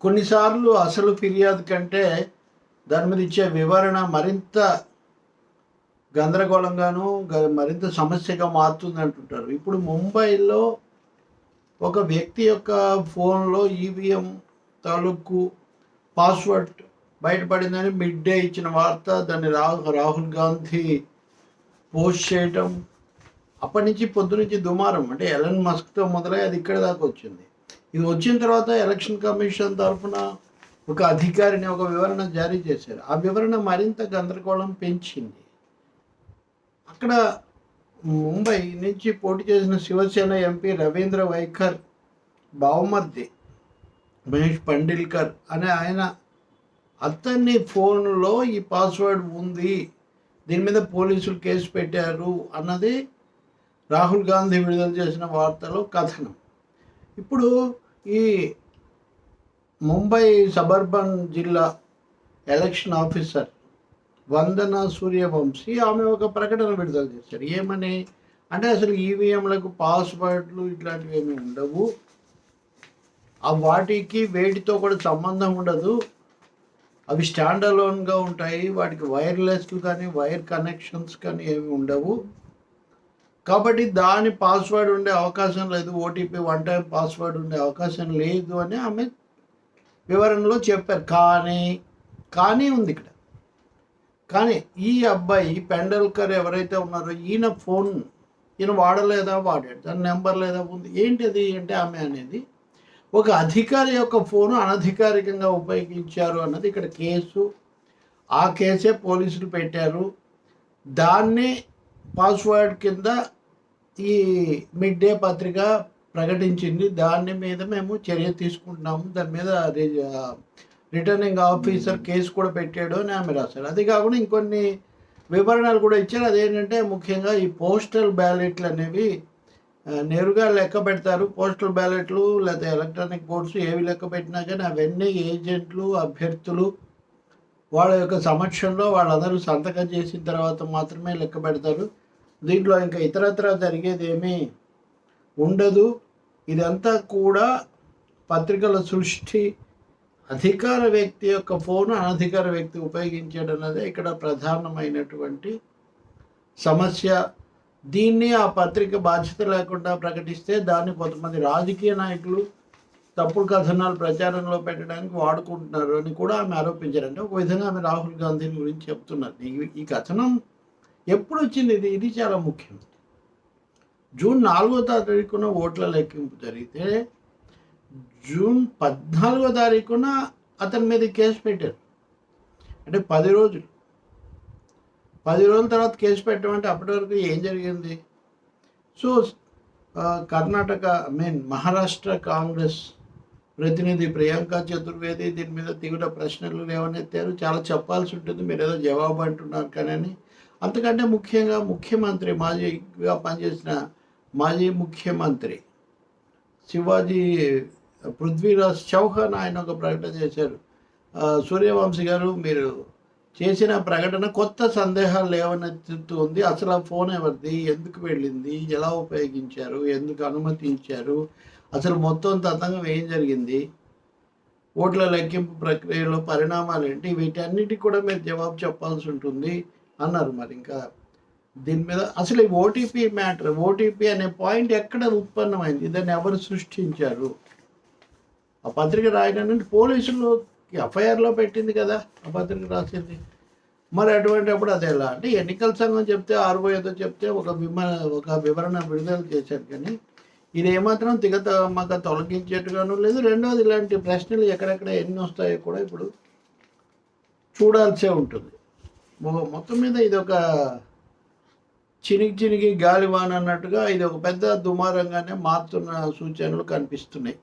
కొన్నిసార్లు అసలు ఫిర్యాదు కంటే దాని మీద ఇచ్చే వివరణ మరింత గందరగోళంగాను గ- మరింత సమస్యగా మారుతుంది అంటుంటారు. ఇప్పుడు ముంబైలో ఒక వ్యక్తి యొక్క ఫోన్లో ఈవీఎం తాలూకు పాస్వర్డ్ బయటపడిందని మిడ్ డే ఇచ్చిన వార్త దాన్ని రాహుల్ రాహుల్ గాంధీ పోస్ట్ చేయటం అప్పటి నుంచి పొద్దు నుంచి దుమారం. అంటే ఎలన్ మస్క్తో మొదలై అది ఇక్కడ దాకా వచ్చింది. ఇది వచ్చిన తర్వాత ఎలక్షన్ కమిషన్ తరఫున ఒక అధికారిని ఒక వివరణ జారీ చేశారు. ఆ వివరణ మరింత గందరగోళం పెంచింది. అక్కడ ముంబై నుంచి పోటీ చేసిన శివసేన ఎంపీ రవీంద్ర వైఖర్ బావమర్ది మహేష్ పండిల్కర్ అనే ఆయన అతన్ని ఫోన్లో ఈ పాస్వర్డ్ ఉంది దీని మీద పోలీసులు కేసు పెట్టారు అన్నది రాహుల్ గాంధీ విడుదల చేసిన వార్తలో కథనం. ఇప్పుడు ఈ ముంబై సబర్బన్ జిల్లా ఎలక్షన్ ఆఫీసర్ వందన సూర్యవంశీ ఆమె ఒక ప్రకటన విడుదల చేశారు. ఏమని? అంటే అసలు ఈవీఎంలకు పాస్వర్డ్లు ఇట్లాంటివి ఏమి ఉండవు. ఆ వాటికి వేటితో కూడా సంబంధం ఉండదు. అవి స్టాండ్ అలోన్గా ఉంటాయి. వాటికి వైర్లెస్లు కానీ వైర్ కనెక్షన్స్ కానీ ఏమి ఉండవు. కాబట్టి దాని పాస్వర్డ్ ఉండే అవకాశం లేదు. ఓటీపీ వన్ టైం పాస్వర్డ్ ఉండే అవకాశం లేదు అని ఆమె వివరణలో చెప్పారు. కానీ కానీ ఉంది ఇక్కడ. కానీ ఈ అబ్బాయి పెండల్కర్ ఎవరైతే ఉన్నారో ఈయన ఫోన్ ఈయన వాడలేదా? వాడాడు. దాని నెంబర్ లేదా? ఉంది. ఏంటిది అంటే ఆమె అనేది ఒక అధికారి యొక్క ఫోను అనధికారికంగా ఉపయోగించారు అన్నది ఇక్కడ కేసు. ఆ కేసే పోలీసులు పెట్టారు. దాన్నే పాస్వర్డ్ కింద ఈ మిడ్ డే పత్రిక ప్రకటించింది. దాని మీద మేము చర్య తీసుకుంటున్నాము. దాని మీద రిటర్నింగ్ ఆఫీసర్ కేసు కూడా పెట్టాడు అని ఆమె రాశారు. అది కాకుండా ఇంకొన్ని వివరణలు కూడా ఇచ్చారు. అదేంటంటే ముఖ్యంగా ఈ పోస్టల్ బ్యాలెట్లు అనేవి నేరుగా లెక్క పెడతారు. పోస్టల్ బ్యాలెట్లు లేదా ఎలక్ట్రానిక్ బోర్డ్స్ ఏవి లెక్క పెట్టినా కానీ అవన్నీ ఏజెంట్లు అభ్యర్థులు వాళ్ళ యొక్క సమక్షంలో వాళ్ళందరూ సంతకం చేసిన తర్వాత మాత్రమే లెక్క పెడతారు. దీంట్లో ఇంకా ఇతరత్ర జరిగేది ఏమీ ఉండదు. ఇదంతా కూడా పత్రికల సృష్టి అధికార వ్యక్తి యొక్క ఫోన్ అనధికార వ్యక్తి ఉపయోగించాడు అన్నదే ఇక్కడ ప్రధానమైనటువంటి సమస్య. దీన్ని ఆ పత్రిక బాధ్యత లేకుండా ప్రకటిస్తే దాన్ని కొంతమంది రాజకీయ నాయకులు తప్పుడు కథనాలు ప్రచారంలో పెట్టడానికి వాడుకుంటున్నారు అని కూడా ఆమె ఆరోపించారు అంటే ఒక విధంగా ఆమె రాహుల్ గాంధీని గురించి చెప్తున్నారు. ఈ- ఈ కథనం ఎప్పుడు వచ్చింది? ఇది ఇది చాలా ముఖ్యం. జూన్ నాలుగో తారీఖున ఓట్ల లెక్కింపు జరిగితే జూన్ పద్నాలుగో తారీఖున అతని మీద కేసు పెట్టారు. అంటే పది రోజులు. పది రోజుల తర్వాత కేసు పెట్టమంటే అప్పటి వరకు ఏం జరిగింది? So Karnataka I mean Maharashtra Congress ప్రతినిధి ప్రియాంక చతుర్వేది దీని మీద తీవ్ర ప్రశ్నలు లేవనెత్తారు. చాలా చెప్పాల్సి ఉంటుంది. మీరు ఏదో జవాబు అంటున్నారు కానీ అంతకంటే ముఖ్యంగా ముఖ్యమంత్రి మాజీగా పనిచేసిన మాజీ ముఖ్యమంత్రి శివాజీ పృథ్వీరాజ్ చౌహాన్ ఆయన ఒక ప్రకటన చేశారు. సూర్యవంశీ గారు మీరు చేసిన ప్రకటన కొత్త సందేహాలు లేవనెత్తుతుంది అసలు ఆ ఫోన్ ఎవరిది? ఎందుకు వెళ్ళింది? ఎలా ఉపయోగించారు? ఎందుకు అనుమతించారు? అసలు మొత్తం తతంగం ఏం జరిగింది? ఓట్ల లెక్కింపు ప్రక్రియలో పరిణామాలు ఏంటి? వీటన్నిటికి కూడా మీరు జవాబు చెప్పాల్సి ఉంటుంది అన్నారు మరి ఇంకా. దీని మీద అసలు ఈ ఓటీపీ మ్యాటర్ ఓటీపీ అనే పాయింట్ ఎక్కడ ఉత్పన్నమైంది? దాన్ని ఎవరు సృష్టించారు? ఆ పత్రిక రాయడానికి పోలీసులు ఎఫ్ఐఆర్లో పెట్టింది కదా ఆ పత్రిక రాసింది. మరి అటువంటిప్పుడు అది ఎలా? అంటే ఎన్నికల సంఘం చెప్తే ఆరు ఏదో చెప్తే ఒక విమ ఒక వివరణ విడుదల చేశారు కానీ ఇది ఏమాత్రం తిగతమ్మక తొలగించేట్టుగాను లేదు. రెండవది ఇలాంటి ప్రశ్నలు ఎక్కడెక్కడ ఎన్ని వస్తాయో కూడా ఇప్పుడు చూడాల్సే ఉంటుంది. మొ- మొత్తం మీద ఇది ఒక చినిగి చినిగి గాలివాన్ అన్నట్టుగా ఇది ఒక పెద్ద దుమారంగానే మారుతున్న సూచనలు కనిపిస్తున్నాయి.